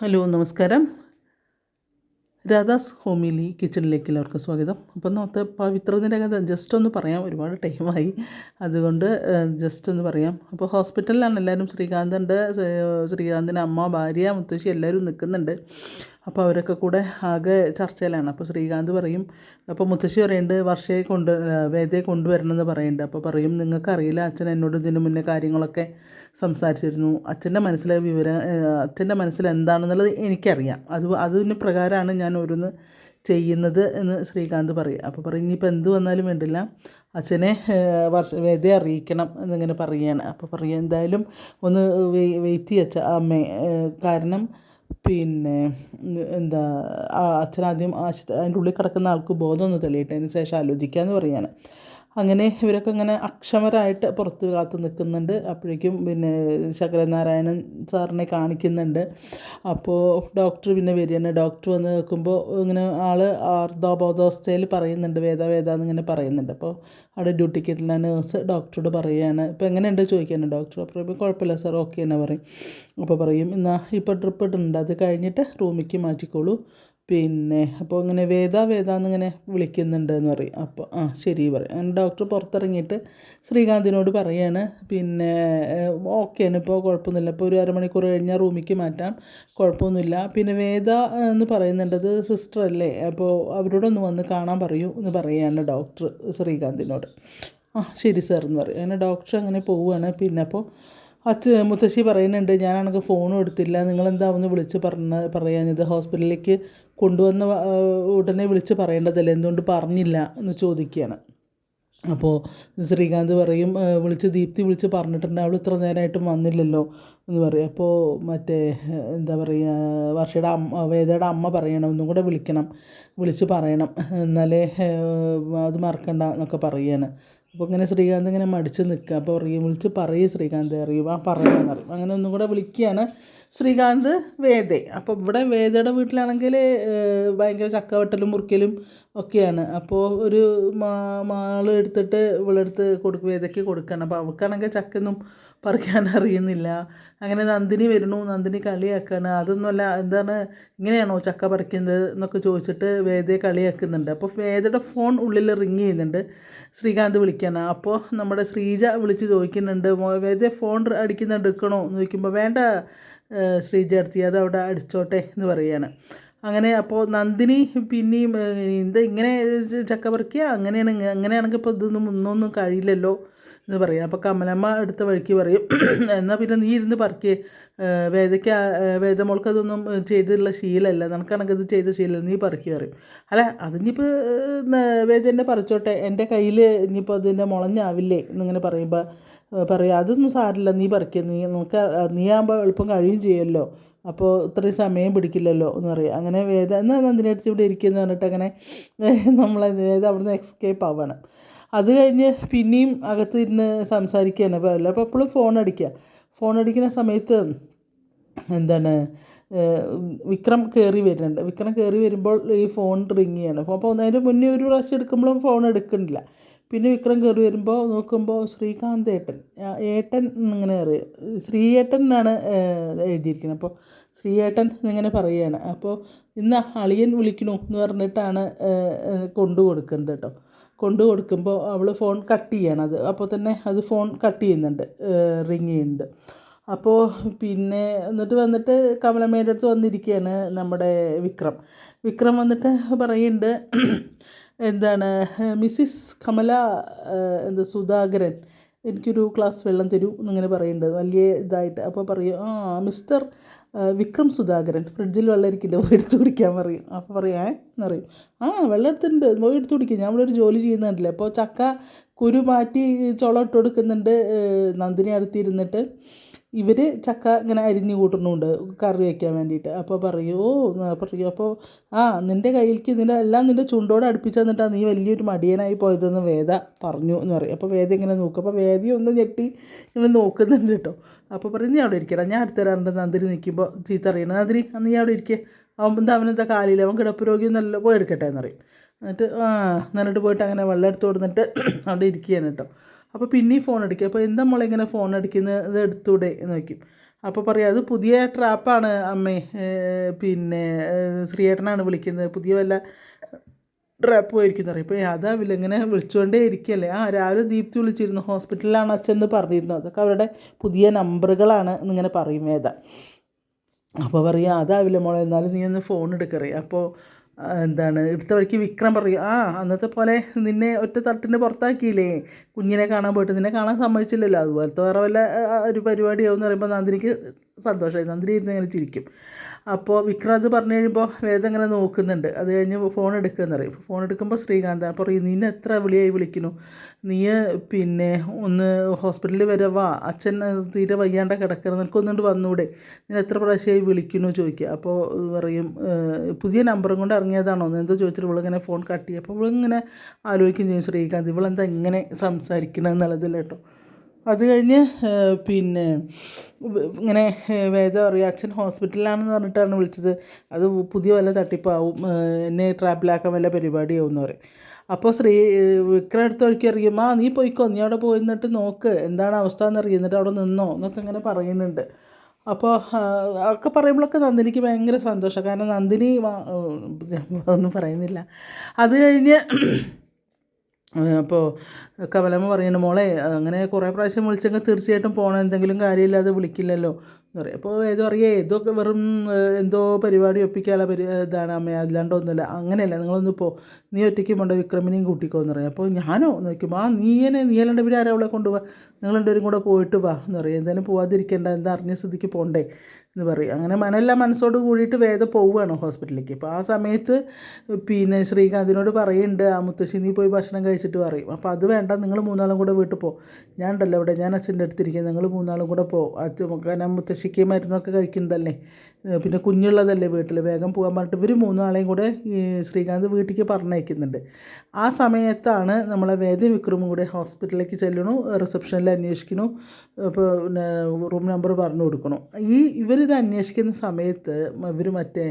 Hello നമസ്കാരം. Radhas homely കിച്ചണിലേക്ക് എല്ലാവർക്കും സ്വാഗതം. അപ്പം നമുക്ക് പവിത്രത്തിന്റെ കഥ ജസ്റ്റ് ഒന്ന് പറയാം. ഒരുപാട് ടൈമായി അതുകൊണ്ട് ജസ്റ്റ് ഒന്ന് പറയാം. അപ്പോൾ ഹോസ്പിറ്റലിലാണ് എല്ലാവരും ശ്രീകാന്തുണ്ട് ശ്രീകാന്തിന്റെ അമ്മ ഭാര്യ മുത്തശ്ശി എല്ലാവരും നിൽക്കുന്നുണ്ട് അപ്പോൾ അവരൊക്കെ കൂടെ ആകെ ചർച്ചയിലാണ്. അപ്പോൾ ശ്രീകാന്ത് പറയും അപ്പോൾ മുത്തശ്ശി പറയുന്നുണ്ട് വർഷയെ കൊണ്ട് വേദയെ കൊണ്ടുവരണമെന്ന് പറയുന്നുണ്ട് അപ്പോൾ പറയും നിങ്ങൾക്കറിയില്ല അച്ഛൻ എന്നോട് ഇതിന് മുന്നേ കാര്യങ്ങളൊക്കെ സംസാരിച്ചിരുന്നു. അച്ഛന്റെ മനസ്സിലെ വിവരം അച്ഛന്റെ മനസ്സിൽ എന്താണെന്നുള്ളത് എനിക്കറിയാം. അത് അതിന് പ്രകാരമാണ് ഞാൻ ഓരോന്ന് ചെയ്യുന്നത് എന്ന് ശ്രീകാന്ത് പറയും. അപ്പോൾ പറയും ഇനിയിപ്പോൾ എന്ത് വന്നാലും വേണ്ടില്ല അച്ഛനെ വർഷ വേദയെ അറിയിക്കണം എന്നിങ്ങനെ പറയുകയാണ്. അപ്പോൾ പറയുക എന്തായാലും ഒന്ന് വെയിറ്റ് ചെയ്യച്ച അമ്മേ കാരണം പിന്നെ എന്താ അച്ഛനാദ്യം അതിന്റെ ഉള്ളിൽ കിടക്കുന്ന ആൾക്ക് ബോധം ഒന്ന് തെളിയട്ടെ. അതിന് ശേഷം ആലോചിക്കാമെന്ന് പറയുകയാണ് അങ്ങനെ ഇവരൊക്കെ ഇങ്ങനെ അക്ഷമരായിട്ട് പുറത്ത് കാത്ത് നിൽക്കുന്നുണ്ട്. അപ്പോഴേക്കും പിന്നെ ശങ്കരനാരായണൻ സാറിനെ കാണിക്കുന്നുണ്ട്. അപ്പോൾ ഡോക്ടർ പിന്നെ വരികയാണ്. ഡോക്ടർ വന്ന് നോക്കുമ്പോൾ ഇങ്ങനെ ആൾ അർദ്ധബോധാവസ്ഥയിൽ പറയുന്നുണ്ട്. വേദ വേദ എന്നിങ്ങനെ പറയുന്നുണ്ട്. അപ്പോൾ അവിടെ ഡ്യൂട്ടിക്ക് ഇട്ടുള്ള നേഴ്സ് ഡോക്ടറോട് പറയുകയാണ്. ഇപ്പോൾ എങ്ങനെയുണ്ട് ചോദിക്കാനാണ് ഡോക്ടർ. അപ്പോൾ കുഴപ്പമില്ല സാർ ഓക്കെ എന്ന് പറയും. അപ്പോൾ പറയും എന്നാൽ ഇപ്പോൾ ട്രിപ്പ് ഇടുന്നുണ്ട് അത് കഴിഞ്ഞിട്ട് റൂമിലേക്ക് മാറ്റിക്കോളൂ. പിന്നെ അപ്പോൾ ഇങ്ങനെ വേദ വേദ എന്നിങ്ങനെ വിളിക്കുന്നുണ്ട് എന്ന് പറയും. അപ്പോൾ ആ ശരി പറയും. ഡോക്ടർ പുറത്തിറങ്ങിയിട്ട് ശ്രീകാന്തിനോട് പറയാണ് പിന്നെ ഓക്കെ ഓക്കെയാണ് ഇപ്പോൾ കുഴപ്പമൊന്നുമില്ല. ഇപ്പോൾ ഒരു അരമണിക്കൂർ കഴിഞ്ഞാൽ റൂമിലേക്ക് മാറ്റാം. കുഴപ്പമൊന്നുമില്ല. പിന്നെ വേദ എന്ന് പറയുന്നുണ്ടത് സിസ്റ്റർ അല്ലേ? അപ്പോൾ അവരോടൊന്ന് വന്ന് കാണാൻ പറയൂ എന്ന് പറയുകയാണ് ഡോക്ടർ ശ്രീകാന്തിനോട്. ആ ശരി സാർ എന്ന് പറയും. അങ്ങനെ ഡോക്ടർ അങ്ങനെ പോവുകയാണ് പിന്നെ അപ്പോൾ അച്ഛ മുത്തശ്ശി പറയുന്നുണ്ട് ഞാനാണെങ്കിൽ ഫോണും എടുത്തില്ല. നിങ്ങളെന്താ ഒന്ന് വിളിച്ച് പറഞ്ഞ പറയാഞ്ഞത്? ഹോസ്പിറ്റലിലേക്ക് കൊണ്ടുവന്ന ഉടനെ വിളിച്ച് പറയേണ്ടതല്ലേ? എന്തുകൊണ്ട് പറഞ്ഞില്ല? എന്ന് ചോദിക്കുകയാണ്. അപ്പോൾ ശ്രീകാന്ത് പറയും വിളിച്ച് ദീപ്തി വിളിച്ച് പറഞ്ഞിട്ടുണ്ട്. അവൾ ഇത്ര നേരമായിട്ടും വന്നില്ലല്ലോ. എന്ന് പറയും. അപ്പോൾ മറ്റേ എന്താ പറയുക വർഷയുടെ അമ്മ വേദയുടെ അമ്മ പറയണം ഒന്നും കൂടെ വിളിക്കണം. വിളിച്ച് പറയണം. എന്നാലേ അത് മറക്കണ്ട എന്നൊക്കെ പറയുകയാണ് അപ്പോൾ ഇങ്ങനെ ശ്രീകാന്ത് ഇങ്ങനെ മടിച്ച് നിൽക്കുക അപ്പോൾ പറയും വിളിച്ച് പറയും ശ്രീകാന്ത് അറിയും ആ പറയാമെന്ന് അറിയും. അങ്ങനെ ഒന്നും കൂടെ വിളിക്കുകയാണ് ശ്രീകാന്ത് വേദ. അപ്പോൾ ഇവിടെ വേദയുടെ വീട്ടിലാണെങ്കിൽ ഭയങ്കര ചക്കവട്ടലും മുറിക്കലും ഒക്കെയാണ്. അപ്പോൾ ഒരു മാ മാൾ എടുത്തിട്ട് ഇവളെടുത്ത് കൊടുക്കും വേദയ്ക്ക് കൊടുക്കണം. അപ്പോൾ അവൾക്കാണെങ്കിൽ ചക്കൊന്നും പറിക്കാൻ അറിയുന്നില്ല. അങ്ങനെ നന്ദിനി വരണു നന്ദിനി കളിയാക്കാണ്. അതൊന്നുമല്ല എന്താണ് ഇങ്ങനെയാണോ ചക്ക പറിക്കുന്നത് എന്നൊക്കെ ചോദിച്ചിട്ട് വേദയെ കളിയാക്കുന്നുണ്ട്. അപ്പോൾ വേദയുടെ ഫോൺ ഉള്ളിൽ റിങ് ചെയ്യുന്നുണ്ട്. ശ്രീകാന്ത് വിളിക്കാനാണ് അപ്പോൾ നമ്മുടെ ശ്രീജ വിളിച്ച് ചോദിക്കുന്നുണ്ട് വേദ ഫോൺ അടിക്കുന്നുണ്ട് എടുക്കണോ? എന്ന് ചോദിക്കുമ്പോൾ വേണ്ട ശ്രീജ അടുത്തി അത് അവിടെ അടിച്ചോട്ടെ എന്ന് പറയുകയാണ് അങ്ങനെ അപ്പോൾ നന്ദിനി പിന്നെയും എന്താ ഇങ്ങനെ ചക്ക പറിക്കുക? അങ്ങനെയാണ് അങ്ങനെയാണെങ്കിൽ ഇപ്പോൾ ഇതൊന്നും ഒന്നൊന്നും കഴിയില്ലല്ലോ. എന്ന് പറയും. അപ്പോൾ കമലമ്മ എടുത്ത വഴിക്ക് പറയും എന്നാൽ പിന്നെ നീ ഇരുന്ന് പറക്കേ. വേദയ്ക്ക് വേദമോൾക്ക് അതൊന്നും ചെയ്തിട്ടുള്ള ശീലമല്ല നിനക്കാണെങ്കിൽ ഇത് ചെയ്ത ശീലം നീ പറിക്കുക പറയും. അല്ല അതിനിപ്പോൾ വേദ എന്നെ പറിച്ചോട്ടെ. എന്റെ കയ്യിൽ ഇനിയിപ്പോൾ അതിന്റെ മുളഞ്ഞാവില്ലേ എന്നിങ്ങനെ പറയുമ്പോൾ പറയും. അതൊന്നും സാരില്ല നീ പറിക്കുക നീ നമുക്ക് നീ ആകുമ്പോൾ എളുപ്പം കഴിയും ചെയ്യുമല്ലോ. അപ്പോൾ ഇത്രയും സമയം പിടിക്കില്ലല്ലോ എന്ന് പറയും. അങ്ങനെ വേദ എന്നാൽ നന്ദിനടുത്ത് ഇവിടെ ഇരിക്കുന്നു പറഞ്ഞിട്ട് അങ്ങനെ നമ്മൾ വേദ അവിടുന്ന് എക്സ്കേപ്പ് ആവാണ്. അത് കഴിഞ്ഞ് പിന്നെയും അകത്ത് ഇരുന്ന് സംസാരിക്കുകയാണ് അല്ല അപ്പോൾ എപ്പോഴും ഫോൺ അടിക്കുന്ന സമയത്ത് എന്താണ് വിക്രം കയറി വരുന്നുണ്ട്. വിക്രം കയറി വരുമ്പോൾ ഈ ഫോൺ റിങ് ചെയ്യണം. അപ്പോൾ അതിന്റെ മുന്നേ ഒരു പ്രാവശ്യം എടുക്കുമ്പോഴും ഫോൺ എടുക്കുന്നില്ല. പിന്നെ വിക്രം കയറി വരുമ്പോൾ നോക്കുമ്പോൾ ശ്രീകാന്ത് ഏട്ടൻ ഏട്ടൻ ഇങ്ങനെ അറിയാം ശ്രീയേട്ടൻ എന്നാണ് എഴുതിയിരിക്കുന്നത്. അപ്പോൾ ശ്രീയേട്ടൻ എന്നിങ്ങനെ പറയുകയാണ്. അപ്പോൾ ഇന്ന് അളിയൻ വിളിക്കണു എന്ന് പറഞ്ഞിട്ടാണ് കൊണ്ടു കൊടുക്കുന്നത് കേട്ടോ. കൊണ്ടു കൊടുക്കുമ്പോൾ അവൾ ഫോൺ കട്ട് ചെയ്യണം. അത് അപ്പോൾ തന്നെ അത് ഫോൺ കട്ട് ചെയ്യുന്നുണ്ട്. റിങ് ചെയ്യുന്നുണ്ട്. അപ്പോൾ പിന്നെ എന്നിട്ട് വന്നിട്ട് കമലമ്മേന്റെ അടുത്ത് വന്നിരിക്കുകയാണ് നമ്മുടെ വിക്രം. വിക്രം വന്നിട്ട് പറയുന്നുണ്ട് എന്താണ് മിസ്സിസ് കമല എന്താ സുധാകരൻ എനിക്കൊരു ക്ലാസ് വെള്ളം തരൂ എന്നിങ്ങനെ പറയുന്നുണ്ട്. വലിയ ഇതായിട്ട്. അപ്പോൾ പറയും ആ മിസ്റ്റർ വിക്രം സുധാകരൻ ഫ്രിഡ്ജിൽ വെള്ളം ഇരിക്കുന്നുണ്ട് പോയി എടുത്ത് കുടിക്കാൻ പറയും. അപ്പോൾ പറയാം എന്ന് പറയും. ആ വെള്ളം എടുത്തിട്ടുണ്ട് പോയി എടുത്ത് കുടിക്കും. ഞാൻ ഇവിടെ ഒരു ജോലി ചെയ്യുന്നുണ്ടല്ലേ അപ്പോൾ ചക്ക കുരു മാറ്റി ചുള ഇട്ട് കൊടുക്കുന്നുണ്ട് നന്ദിനി അടുത്തിരുന്നിട്ട് ഇവർ ചക്ക ഇങ്ങനെ അരിഞ്ഞു കൂട്ടുന്നുണ്ട് കറി വയ്ക്കാൻ വേണ്ടിയിട്ട്. അപ്പോൾ പറയൂ പറയൂ. അപ്പോൾ ആ നിന്റെ കയ്യിലേക്ക് നിന്റെ എല്ലാം നിന്റെ ചുണ്ടോട് അടുപ്പിച്ച് തന്നിട്ടാണ് നീ വലിയൊരു മടിയനായി പോയതെന്ന് വേദ പറഞ്ഞു എന്ന് പറയും. അപ്പോൾ വേദ ഇങ്ങനെ നോക്കും. അപ്പോൾ വേദി ഒന്ന് ഞെട്ടി ഇങ്ങനെ നോക്കുന്നുണ്ട് കേട്ടോ. അപ്പോൾ പറയും നീ അവിടെ ഇരിക്കടാ. ഞാൻ അടുത്ത് നന്ദിരി നിൽക്കുമ്പോൾ ചീത്ത അറിയണം അന്ന് നീ അവിടെ ഇരിക്കുക അവൻ അവനെന്താ കാലില്ല അവൻ കിടപ്പ് രോഗി നല്ല പോയി എടുക്കട്ടെ പറയും. എന്നിട്ട് ആ എന്നിട്ട് പോയിട്ട് അങ്ങനെ വെള്ളം എടുത്ത് കൊടുത്തിട്ട് അവിടെ ഇരിക്കുകയാണ് കേട്ടോ. അപ്പോൾ പിന്നെയും ഫോൺ അടിക്കും അപ്പോൾ എന്താ മോളെ ഇങ്ങനെ ഫോൺ അടിക്കുന്നത് ഇത് എടുത്തൂടെ? എന്ന് നോക്കും അപ്പോൾ പറയാം അത് പുതിയ ട്രാപ്പാണ് അമ്മേ. പിന്നെ ശ്രീയേട്ടനാണ് വിളിക്കുന്നത്. പുതിയ വല്ല ട്രാപ്പ് പോയിരിക്കുന്നു പറയും. ഇപ്പോൾ അതാവില്ല ഇങ്ങനെ വിളിച്ചുകൊണ്ടേ ഇരിക്കല്ലേ ആ രാവിലെ ദീപ്തി വിളിച്ചിരുന്നു. ഹോസ്പിറ്റലിലാണ് അച്ഛൻ എന്ന് പറഞ്ഞിരുന്നു. അതൊക്കെ അവരുടെ പുതിയ നമ്പറുകളാണ് എന്നിങ്ങനെ പറയും വേദ. അപ്പോൾ പറയാം അതാവില്ല മോളെ. എന്നാലും നീ ഒന്ന് ഫോൺ എടുക്കറേ അപ്പോൾ എന്താണ് എടുത്ത വഴിക്ക് വിക്രം പറയും ആ അന്നത്തെ പോലെ നിന്നെ ഒറ്റ തട്ടിന് പുറത്താക്കിയില്ലേ കുഞ്ഞിനെ കാണാൻ പോയിട്ട് നിന്നെ കാണാൻ സമ്മതിച്ചില്ലല്ലോ. അതുപോലത്തെ വേറെ വല്ല ഒരു പരിപാടിയാവും എന്ന് പറയുമ്പോൾ നന്ദിനിക്ക് സന്തോഷമായി നന്ദിനി ഇരുന്ന് ഇങ്ങനെ ചിരിക്കും. അപ്പോൾ വിക്രം അത് പറഞ്ഞു കഴിയുമ്പോൾ വേദം ഇങ്ങനെ നോക്കുന്നുണ്ട്. അത് കഴിഞ്ഞ് ഫോൺ എടുക്കുമെന്ന് പറയും. ഫോൺ എടുക്കുമ്പോൾ ശ്രീകാന്ത് അപ്പോൾ പറയും നിന്നെ എത്ര വിളിയായി വിളിക്കുന്നു? നീ പിന്നെ ഒന്ന് ഹോസ്പിറ്റലിൽ വരെ വാ. അച്ഛൻ തീരെ വയ്യാണ്ട കിടക്കണം. നിനക്കൊന്നുകൊണ്ട് വന്നൂടെ? നീ എത്ര പ്രാവശ്യമായി വിളിക്കുന്നു? ചോദിക്കുക അപ്പോൾ പറയും പുതിയ നമ്പറും കൊണ്ട് ഇറങ്ങിയതാണോ? എന്തോ ചോദിച്ചിട്ട് ഇവളിങ്ങനെ ഫോൺ കട്ട് ചെയ്യും. അപ്പോൾ ഇവളിങ്ങനെ ആലോചിക്കുകയും ചെയ്യും ശ്രീകാന്ത് ഇവളെന്താ ഇങ്ങനെ സംസാരിക്കണം? എന്നുള്ളതല്ലേ കേട്ടോ. അത് കഴിഞ്ഞ് പിന്നെ ഇങ്ങനെ വേദ റിയാക്ഷൻ അച്ഛൻ ഹോസ്പിറ്റലിലാണെന്ന് പറഞ്ഞിട്ടാണ് വിളിച്ചത്. അത് പുതിയ വല്ല തട്ടിപ്പാവും. എന്നെ ട്രാപ്പിലാക്കാൻ വല്ല പരിപാടിയാവും എന്ന് പറയും. അപ്പോൾ ശ്രീ വിക്രം അടുത്ത് വഴിക്ക് അറിയും ആ നീ പോയിക്കോ. നീ അവിടെ പോയി നിന്നിട്ട് നോക്ക്. എന്താണ് അവസ്ഥ എന്നറിയും എന്നിട്ട് അവിടെ നിന്നോ. എന്നൊക്കെ ഇങ്ങനെ പറയുന്നുണ്ട്. അപ്പോൾ ഒക്കെ പറയുമ്പോഴൊക്കെ നന്ദിനിക്ക് ഭയങ്കര സന്തോഷം. കാരണം നന്ദിനി ഒന്നും പറയുന്നില്ല. അത് കഴിഞ്ഞ് അപ്പോൾ കമലമ്മ പറയുന്നു മോളെ അങ്ങനെ കുറേ പ്രാവശ്യം വിളിച്ചെങ്കിൽ തീർച്ചയായിട്ടും പോകണം എന്തെങ്കിലും കാര്യമില്ലാതെ വിളിക്കില്ലല്ലോ. എന്ന് പറയും. അപ്പോൾ ഏതോ അറിയേ ഇതൊക്കെ വെറും എന്തോ പരിപാടി ഒപ്പിക്കാനുള്ള പരി ഇതാണ് അമ്മ അല്ലാണ്ടൊന്നുമില്ല അങ്ങനെയല്ല നിങ്ങളൊന്ന് പോ. നീ ഒറ്റയ്ക്ക് പോണ്ട വിക്രമിനെയും കൂട്ടിക്കോ എന്ന് പറയും. അപ്പോൾ ഞാനോ? നോക്കുമ്പോൾ ആ നീയനെ നീ അല്ലാണ്ട് പിന്നെ ആരാ അവളെ കൊണ്ടുപോവാ നിങ്ങൾ രണ്ടുപേരും കൂടെ പോയിട്ട് വാ. എന്ന് പറയും. എന്തായാലും പോവാതിരിക്കേണ്ട എന്താ അറിഞ്ഞ സ്ഥിതിക്ക് പോണ്ടേ? എന്ന് പറയും. അങ്ങനെ മനെല്ലാം മനസ്സോട് കൂടിയിട്ട് വേദ പോവുകയാണ് ഹോസ്പിറ്റലിലേക്ക്. അപ്പോൾ ആ സമയത്ത് പിന്നെ ശ്രീകാന്തിനോട് പറയുന്നുണ്ട് ആ മുത്തശ്ശി നീ പോയി ഭക്ഷണം കഴിച്ചിട്ട് പറയും. അപ്പോൾ അത് വേണ്ട നിങ്ങൾ മൂന്നാളും കൂടെ വീട്ടിൽ പോ. ഞാൻ ഉണ്ടല്ലോ ഇവിടെ ഞാൻ അച്ഛന്റെ അടുത്തിരിക്കുന്നത് നിങ്ങൾ മൂന്നാളും കൂടെ പോ. കാരണം മുത്തശ്ശിക്ക് മരുന്നൊക്കെ കഴിക്കുന്നതല്ലേ? പിന്നെ കുഞ്ഞുള്ളതല്ലേ വീട്ടിൽ വേഗം പോകാൻ പറഞ്ഞിട്ട് ഇവർ മൂന്നാളെയും കൂടെ ശ്രീകാന്ത് വീട്ടിലേക്ക് പറഞ്ഞയക്കുന്നുണ്ട്. ആ സമയത്താണ് നമ്മളെ വേദ വിക്രമും കൂടെ ഹോസ്പിറ്റലിലേക്ക് ചെല്ലണു റിസപ്ഷനിൽ അന്വേഷിക്കണു പിന്നെ റൂം നമ്പർ പറഞ്ഞു കൊടുക്കണം. ഈ ഇവരിത് അന്വേഷിക്കുന്ന സമയത്ത് ഇവർ മറ്റേ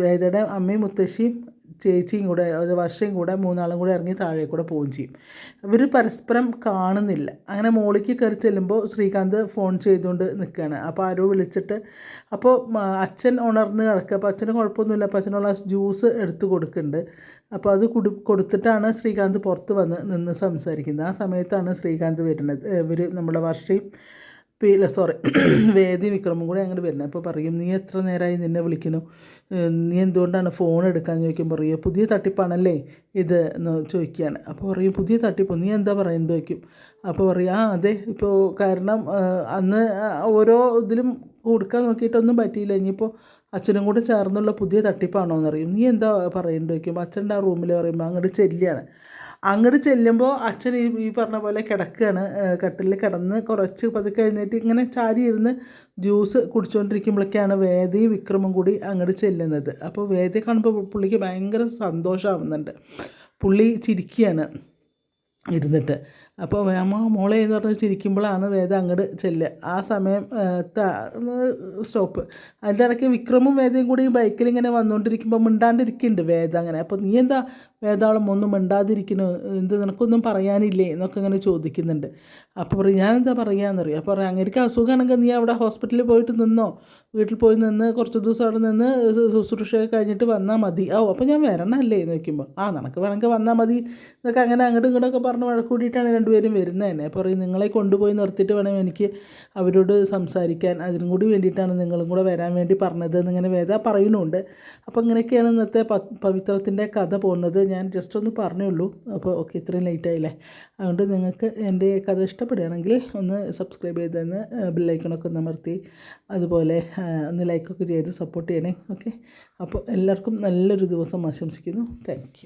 വേദയുടെ അമ്മയും മുത്തശ്ശിയും ചേച്ചിയും കൂടെ അത് വർഷയും കൂടെ മൂന്നാളും കൂടെ ഇറങ്ങി താഴെ കൂടെ പോവുകയും ചെയ്യും. ഇവർ പരസ്പരം കാണുന്നില്ല. അങ്ങനെ മോളിക്ക് കയറി ചെല്ലുമ്പോൾ ശ്രീകാന്ത് ഫോൺ ചെയ്തുകൊണ്ട് നിൽക്കുകയാണ് അപ്പോൾ ആരോ വിളിച്ചിട്ട് അപ്പോൾ അച്ഛൻ ഉണർന്ന് കിടക്കുക അപ്പോൾ അച്ഛന് കുഴപ്പമൊന്നുമില്ല. അപ്പോൾ അച്ഛനുള്ള ജ്യൂസ് എടുത്ത് കൊടുക്കുന്നുണ്ട്. അപ്പോൾ അത് കുടി കൊടുത്തിട്ടാണ് ശ്രീകാന്ത് പുറത്ത് വന്ന് നിന്ന് സംസാരിക്കുന്നത്. ആ സമയത്താണ് ശ്രീകാന്ത് വരുന്നത്. ഇവർ നമ്മുടെ വർഷയും പിന്നെ സോറി വേദി വിക്രമും കൂടെ അങ്ങോട്ട് വരുന്നത് അപ്പോൾ പറയും നീ എത്ര നേരമായി നിന്നെ വിളിക്കുന്നു? നീ എന്തുകൊണ്ടാണ് ഫോൺ എടുക്കാൻ? ചോദിക്കുമ്പോൾ പറയുക പുതിയ തട്ടിപ്പാണല്ലേ ഇത്? എന്ന് ചോദിക്കുകയാണ്. അപ്പോൾ പറയും പുതിയ തട്ടിപ്പ്? നീ എന്താ പറയുന്നത് ചോദിക്കും. അപ്പോൾ പറയും ആ അതെ ഇപ്പോൾ കാരണം അന്ന് ഓരോ ഇതിലും കൊടുക്കാൻ നോക്കിയിട്ടൊന്നും പറ്റിയില്ല. ഇനിയിപ്പോൾ അച്ഛനും കൂടെ ചേർന്നുള്ള പുതിയ തട്ടിപ്പാണോ എന്നറിയും നീ എന്താ പറയുന്നത് ചോദിക്കുമ്പോൾ അച്ഛന്റെ ആ റൂമിൽ പറയുമ്പോൾ അങ്ങോട്ട് ചെല്ലുകയാണ്. അങ്ങോട്ട് ചെല്ലുമ്പോൾ അച്ഛൻ ഈ ഈ പറഞ്ഞ പോലെ കിടക്കുകയാണ് കട്ടിലിൽ കിടന്ന് കുറച്ച് പതുക്കെ എഴുന്നേറ്റ് ഇങ്ങനെ ചാരി ഇരുന്ന് ജ്യൂസ് കുടിച്ചുകൊണ്ടിരിക്കുമ്പോഴൊക്കെയാണ് വേദയും വിക്രമും കൂടി അങ്ങോട്ട് ചെല്ലുന്നത്. അപ്പോൾ വേദയെ കാണുമ്പോൾ പുള്ളിക്ക് ഭയങ്കര സന്തോഷമാവുന്നുണ്ട് പുള്ളി ചിരിക്കുകയാണ് ഇരുന്നിട്ട്. അപ്പോൾ വേമ മോളെ എന്ന് പറഞ്ഞ് ചിരിക്കുമ്പോഴാണ് വേദ അങ്ങോട്ട് ചെല്ലുക ആ സമയം സ്റ്റോപ്പ്. അതിന്റെ ഇടയ്ക്ക് വിക്രമും വേദയും കൂടി ബൈക്കിൽ ഇങ്ങനെ വന്നുകൊണ്ടിരിക്കുമ്പോൾ മിണ്ടാണ്ടിരിക്കുന്നുണ്ട് വേദ അങ്ങനെ. അപ്പോൾ നീ എന്താ വേദാളം ഒന്നും മിണ്ടാതിരിക്കുന്നു എന്ത് നിനക്കൊന്നും പറയാനില്ലേ? എന്നൊക്കെ ഇങ്ങനെ ചോദിക്കുന്നുണ്ട്. അപ്പോൾ പറയും ഞാനെന്താ എന്നറിയാം അപ്പോൾ പറയാം അങ്ങനെ അസുഖമാണെങ്കിൽ നീ അവിടെ ഹോസ്പിറ്റലിൽ പോയിട്ട് നിന്നോ? വീട്ടിൽ പോയി നിന്ന് കുറച്ച് ദിവസം അവിടെ നിന്ന് ശുശ്രൂഷയൊക്കെ കഴിഞ്ഞിട്ട് വന്നാൽ മതി. ഓ അപ്പോൾ ഞാൻ വരണമല്ലേ എന്ന് വയ്ക്കുമ്പോൾ ആ നിനക്ക് വേണമെങ്കിൽ വന്നാൽ മതി. എന്നൊക്കെ അങ്ങനെ അങ്ങോട്ടും ഇങ്ങോട്ടൊക്കെ പറഞ്ഞ് വഴക്കൂടിയിട്ടാണ് രണ്ടുപേരും വരുന്നത്. തന്നെ പറയും നിങ്ങളെ കൊണ്ടുപോയി നിർത്തിയിട്ട് വേണം എനിക്ക് അവരോട് സംസാരിക്കാൻ. അതിനും കൂടി വേണ്ടിയിട്ടാണ് നിങ്ങളും കൂടെ വരാൻ വേണ്ടി പറഞ്ഞത് എന്നിങ്ങനെ വേദ പറയുന്നുണ്ട്. അപ്പോൾ ഇങ്ങനെയൊക്കെയാണ് ഇന്നത്തെ പവിത്രത്തിന്റെ കഥ പോകുന്നത്. ഞാൻ ജസ്റ്റ് ഒന്ന് പറഞ്ഞേ ഉള്ളൂ. അപ്പോൾ ഓക്കെ ഇത്രയും ലേറ്റ് ആയില്ലേ? അതുകൊണ്ട് നിങ്ങൾക്ക് എന്റെ കഥ ഇഷ്ടപ്പെടുകയാണെങ്കിൽ ഒന്ന് സബ്സ്ക്രൈബ് ചെയ്തെന്ന് ബെല്ലൈക്കണൊക്കെ ഒന്ന് അമർത്തി അതുപോലെ ഒന്ന് ലൈക്കൊക്കെ ചെയ്ത് സപ്പോർട്ട് ചെയ്യണേ. ഓക്കെ അപ്പോൾ എല്ലാവർക്കും നല്ലൊരു ദിവസം ആശംസിക്കുന്നു. താങ്ക്